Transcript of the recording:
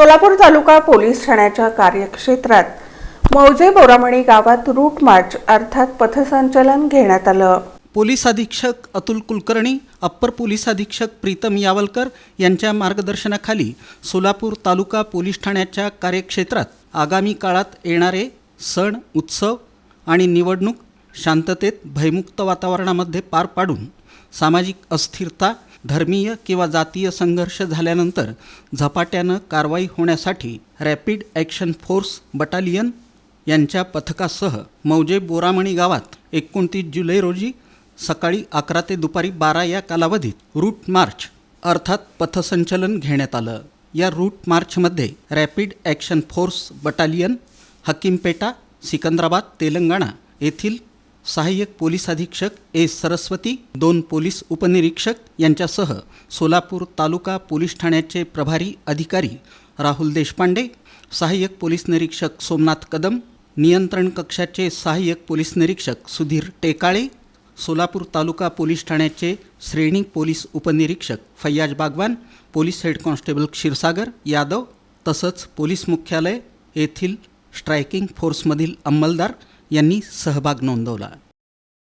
सोलापूर तालुका police ठाण्याच्या कार्यक्षेत्रात मौजे बोरामणी गावात रूट मार्च अर्थात पथसंचलन घेण्यात आलं. पोलीस अधीक्षक अतुल कुलकर्णी अप्पर पोलीस अधीक्षक प्रीतम यावलकर यांच्या मार्गदर्शनाखाली सोलापूर तालुका पोलीस ठाण्याच्या कार्यक्षेत्रात आगामी काळात येणारे सण उत्सव आणि निवडणूक शांततेत भयमुक्त वातावरणामध्ये पार पाडून सामाजिक अस्थिरता धर्मीय किंवा जातीय संघर्ष झाल्यानंतर झपाट्यानं कारवाई होण्यासाठी रॅपिड ॲक्शन फोर्स बटालियन यांच्या पथकासह मौजे बोरामणी गावात एकोणतीस जुलै रोजी सकाळी अकरा ते दुपारी बारा या कालावधीत रूट मार्च अर्थात पथसंचलन घेण्यात आलं. या रूट मार्चमध्ये rapid action force battalion Hakimpeta Secunderabad Telangana येथील सहाय्यक पोलीस अधीक्षक ए सरस्वती दोन पोलीस उपनिरीक्षक यांच्यासह सोलापूर तालुका पोलीस ठाण्याचे प्रभारी अधिकारी राहुल देशपांडे सहाय्यक पोलीस निरीक्षक सोमनाथ कदम नियंत्रण कक्षाचे सहाय्यक पोलीस निरीक्षक सुधीर टेकाळे सोलापूर तालुका पोलीस ठाण्याचे श्रेणी पोलीस उपनिरीक्षक Faiyaz Bagwan police head constable Kshirsagar Yadav तसंच पोलीस मुख्यालय येथील स्ट्रायकिंग फोर्समधील अंमलदार यांनी सहभाग नोंदवला.